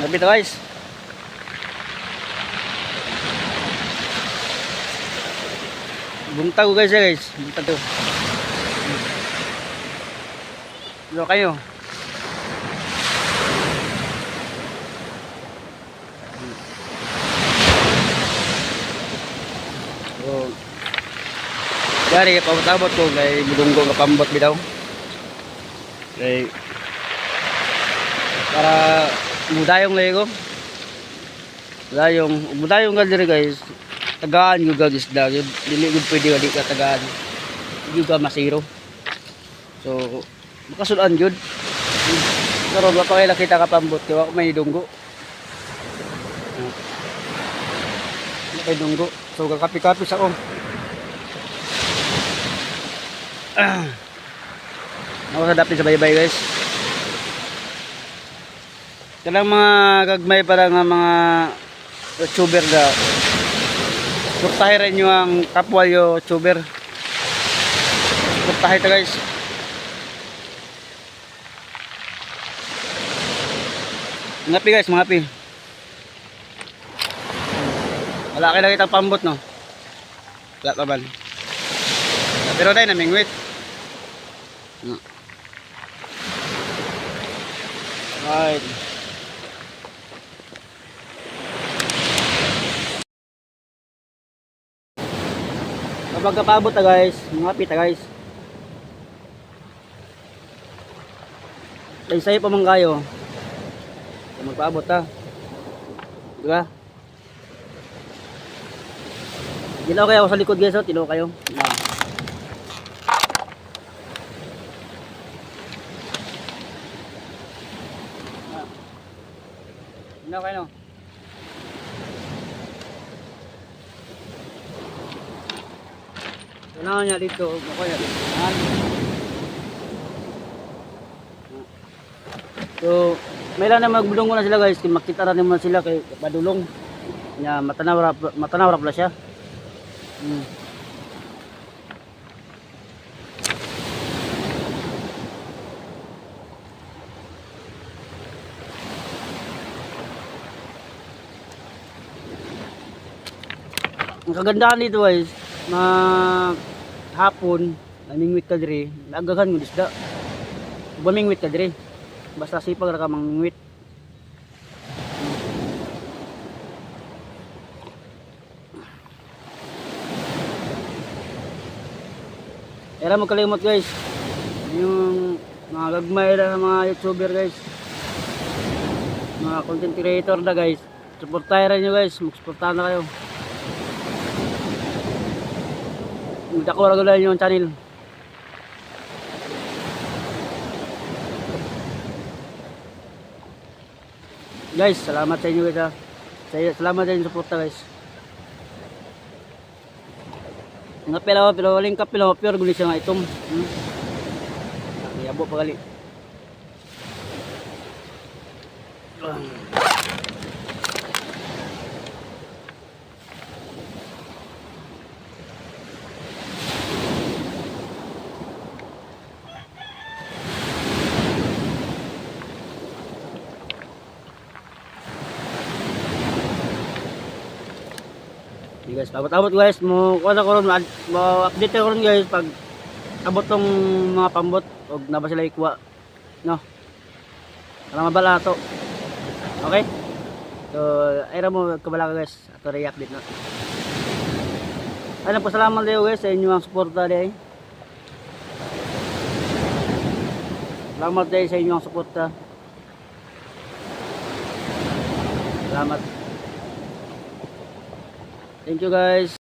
Lapit guys. Buntag ko guys ya guys. Buntag to. Dito kayo. Oh. Dari pabot-abot ko kay budunggo nga pambot bitaw. Kay para mudayong lagi ko. Mudayong, mudayong ka guys. Tagaan yung guys isda. Yun, Dili yung pwede ka di ka tagaan. Hindi ka masiro. So, makasulan yun. Pero ba pa nakita ka pambot. Kaya ako may dunggo. May dunggo. So, kakapi-kapi sa. Ah. Ako sa dapit sa baybay guys. Kanang mga gagmay para nga mga YouTuber na Suportahin rin nyo ang kapwa YouTuber. Suportahin ito guys. Mga guys, mga pi. Wala kayo nakita pambot no? Wala pa man. Pero tayo namingwit. No. Right. Kapag kapabot ta guys, mga pita guys. Ay sayo pa man kayo. Magpaabot ta. Di ba? Tinaw kayo ako sa likod guys, oh. tinaw kayo. Ah. Ah. Tinaw kayo no. Tanaw niya dito. Yan. So, may lang na magbulong na sila guys, kaya makita na naman sila kay padulong. Nya matanaw rap matanaw rap siya. Hmm. Ang kagandahan dito guys, ma hapon, namingwit ka diri, nagagan ng isda. Bumingwit ka diri. Basta sipag ra ka mangwit. Era mo kalimot guys. Yung mga gagmay na mga YouTuber guys. Mga content creator na guys. Supportahan rin nyo guys. Mag-supportahan na kayo. Magdako ra gulan yung channel. Guys, salamat sa inyo guys ha. Sa- Salamat sa inyo suporta guys. Nga pila pero waling ka pila pure guli siya nga itom. Hmm. Yabo pa gali. Hey guys, abot-abot guys, mo kuha ko ron, mo update ko ron guys pag abot tong mga pambot og na ba sila ikuha. No. Para mabala to. Okay? So, ay mo kabala ka guys. Ato rin update na. Ay po salamat kayo guys sa inyong suporta day. Salamat day sa inyong suporta. Salamat. Thank you guys.